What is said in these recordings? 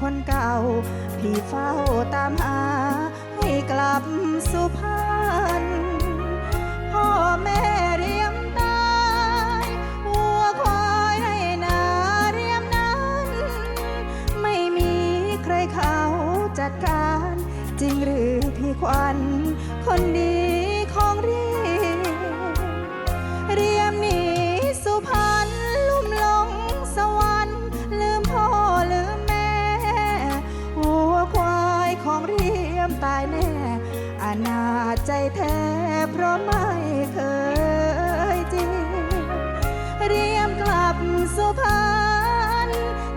คนเก่า พี่เฝ้าตามหา ให้กลับสุพรรณพ่อแม่เรียมตายวัวควายในนาเรียมนั้น ไม่มีใครเขาจัดการ จริงหรือพี่ควันคนดี ใจแท้เพราะไม่เคยจริง เรียมกลับสุพรรณ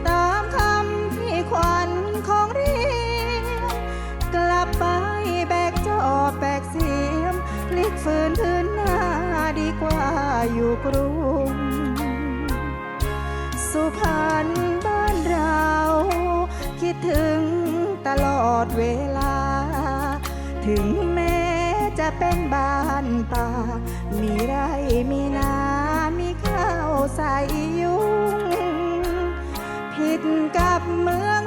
ตามคำพี่ขวัญของเรียมกลับไปแบกจอบแบกเสียมพลิกฝืนพื้นหน้าดีกว่าอยู่กรุง สุพรรณบ้านเรา คิดถึงตลอดเวลาถึง เป็นบ้านป่า มีไรมีนา มีข้าวใส่ยุง ผิดกับเมือง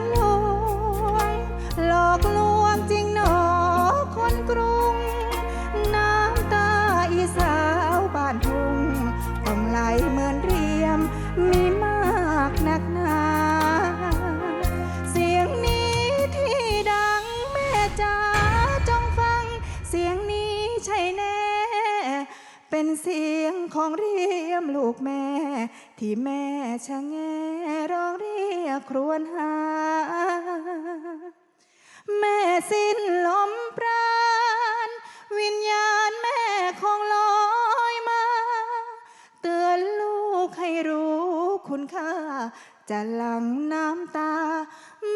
เป็นเสียงของเรียมลูกแม่ ที่แม่ชะแงร้องเรียกครวญหา แม่สิ้นลมปราณ วิญญาณแม่คงลอยมา เตือนลูกให้รู้คุณค่า จะหลั่งน้ำตา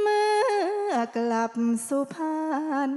เมื่อกลับสุพรรณ